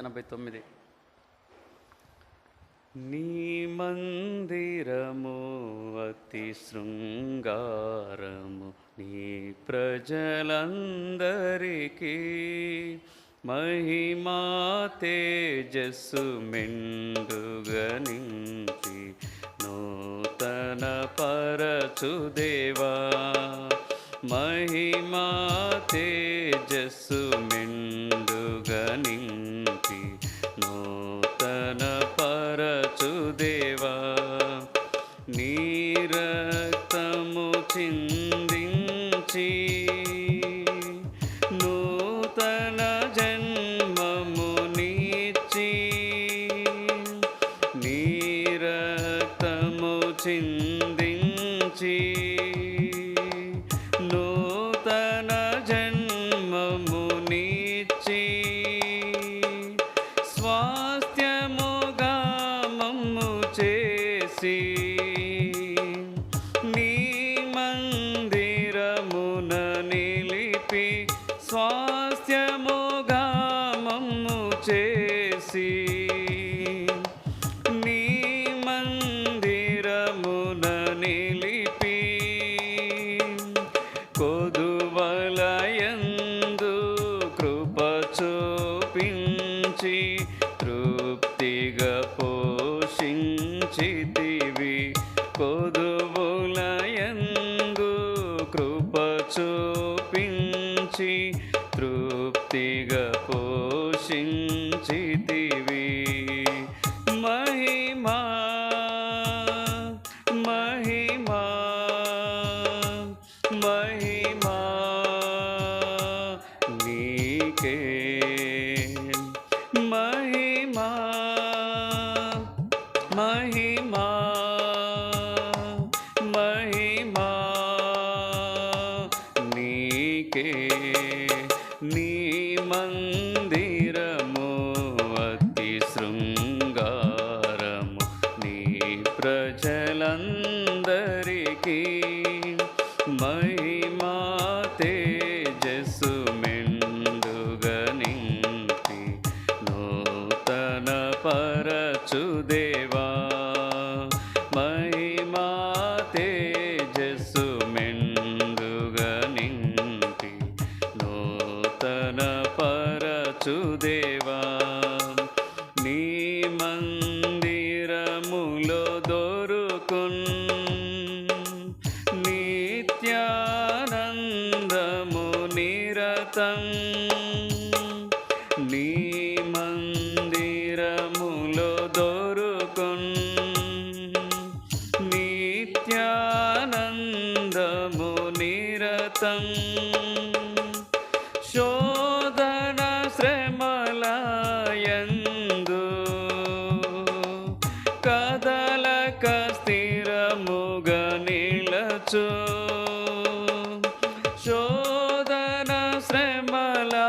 ఎనభై తొమ్మిది. నీ మందిరము అతి శృంగారము నీ ప్రజలందరికీ మహిమా తేజస్సు మెండుగా నూతన పరచుదేవా. మహిమా తేజస్సు చిందించి నూతన జన్మమునిచ్చి నీచి చిందించి చేసి నీ మందిరమున నిలిపి కొదువలయందు కృప చూపించి తృప్తిగా పోషించితివి. కొదువులయందు కృప చూపించి తృప్తిగా పో పోషించితివి మహిమా మహిమా మహిమా నీకే మహిమా మహిమా మహిమా నీకే నీ మంది అందరికీ మహిమా తేజస్సు మెండుగనింటి నూతన పరచుదేవా మహిమా తేజస్సు మెండుగనింటి నూతన పరచుదేవా నీ మందిరములో దొరుకున్న నిరతం శోధన శ్రమలయందు కదలక స్థిరముగా నిలచు. శోధన శ్రమలయందు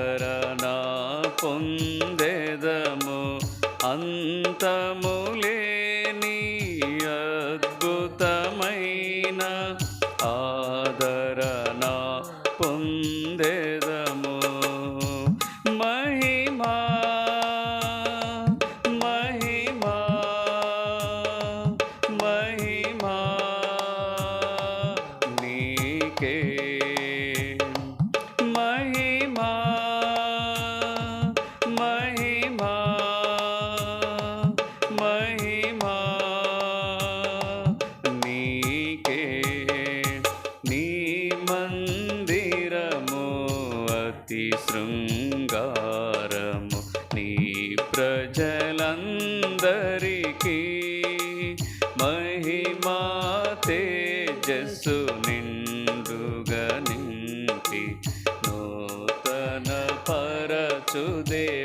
శరణ పొందెదము అంతములేని అద్భుతమైన ఆదరణ. నింపి